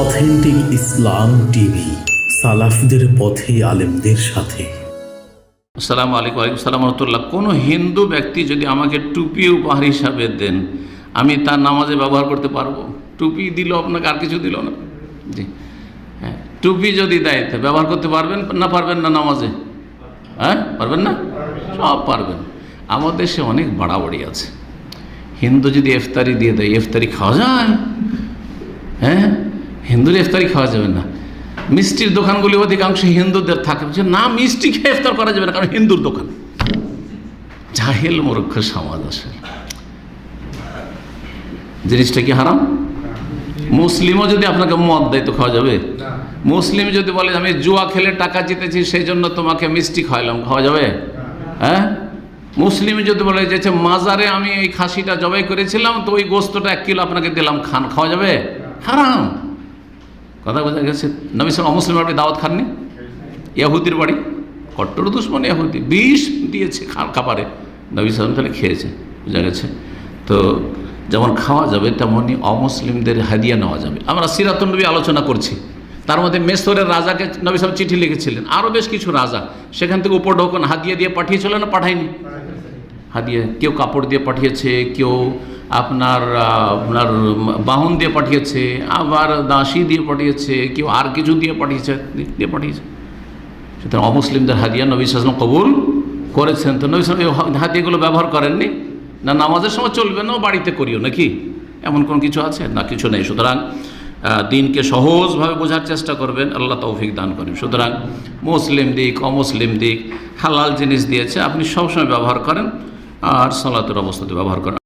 Authentic ইসলাম TV, সালাফদের পথে আলেমদের সাথে। আসসালামু আলাইকুম, ওয়ালাইকুম সালাম রহমতুল্লাহ। কোনো হিন্দু ব্যক্তি যদি আমাকে টুপি উপহার হিসাবে দেন, আমি তার নামাজে ব্যবহার করতে পারব? টুপি দিল আপনাকে, আর কিছু দিল না? জি। হ্যাঁ টুপি যদি দেয়, তো ব্যবহার করতে পারবেন না পারবেন না নামাজে? হ্যাঁ পারবেন না? সব পারবেন। আমাদের দেশে অনেক বাড়াবাড়ি আছে। হিন্দু যদি ইফতারি দিয়ে দেয়, ইফতারি খাওয়া যায়। হ্যাঁ? হিন্দুর ইফতারি খাওয়া যাবে না। মিষ্টির দোকানগুলি অধিকাংশ হিন্দুদের থাকে। না মিষ্টি খেয়ে ইফতার করা যাবে না কারণ হিন্দুর দোকান। জাহেল মূর্খ সমাজ আসলে জিনিসটা কি হারাম? মুসলিমও যদি আপনাকে মদ দেয় তো খাওয়া যাবে? মুসলিম যদি বলে আমি জুয়া খেলে টাকা জিতেছি সেই জন্য তোমাকে মিষ্টি খাওয়ালাম খাওয়া যাবে? হ্যাঁ? মুসলিম যদি বলে যে মাজারে আমি এই খাসিটা জবাই করেছিলাম তো ওই গোস্তটা এক কিলো আপনাকে দিলাম খান খাওয়া যাবে? হারাম। কথা বোঝা গেছে, নবী সাল অমুসলিম আপনি দাওয়াত খাননি? ইয়াহুদির বাড়ি? কট্টর দুশ্মন ইয়াহুদি। বিষ দিয়েছে খাবারে। নবী সালাম তাহলে খেয়েছে, বোঝা গেছে। তো যেমন খাওয়া যাবে তেমনই অমুসলিমদের হাদিয়া নেওয়া যাবে। আমরা সিরাতুল নবী আলোচনা করছি। তার মধ্যে মেসরের রাজাকে নবী সাহেব চিঠি লিখেছিলেন। আরও বেশ কিছু রাজা। সেখান থেকে উপর উপঢৌকন হাদিয়া দিয়ে পাঠিয়েছিল না পাঠায়নি? হাদিয়া কেউ কাপড় দিয়ে পাঠিয়েছে, কেউ আপনার আপনার বাহন দিয়ে পাঠিয়েছে, আবার দাসী দিয়ে পাঠিয়েছে, কেউ আর কিছু দিয়ে পাঠিয়েছে দিয়ে পাঠিয়েছে। সুতরাং অমুসলিমদের হাদিয়া নবী সালাম কবুল করেছেন তো। নবী সালাম এই হাদিয়াগুলো ব্যবহার করেননি? না নামাজের সময় চলবে না, বাড়িতে করিও নাকি? এমন কোন কিছু আছে? না, কিছু নেই। সুতরাং দিনকে সহজভাবে বোঝার চেষ্টা করবেন, আল্লাহ তৌফিক দান করেন। সুতরাং, মুসলিম দিক, অমুসলিম দিক, হালাল জিনিস দিয়েছে, আপনি সবসময় ব্যবহার করেন। আর সালাতের অবস্থাতে ব্যবহার করেন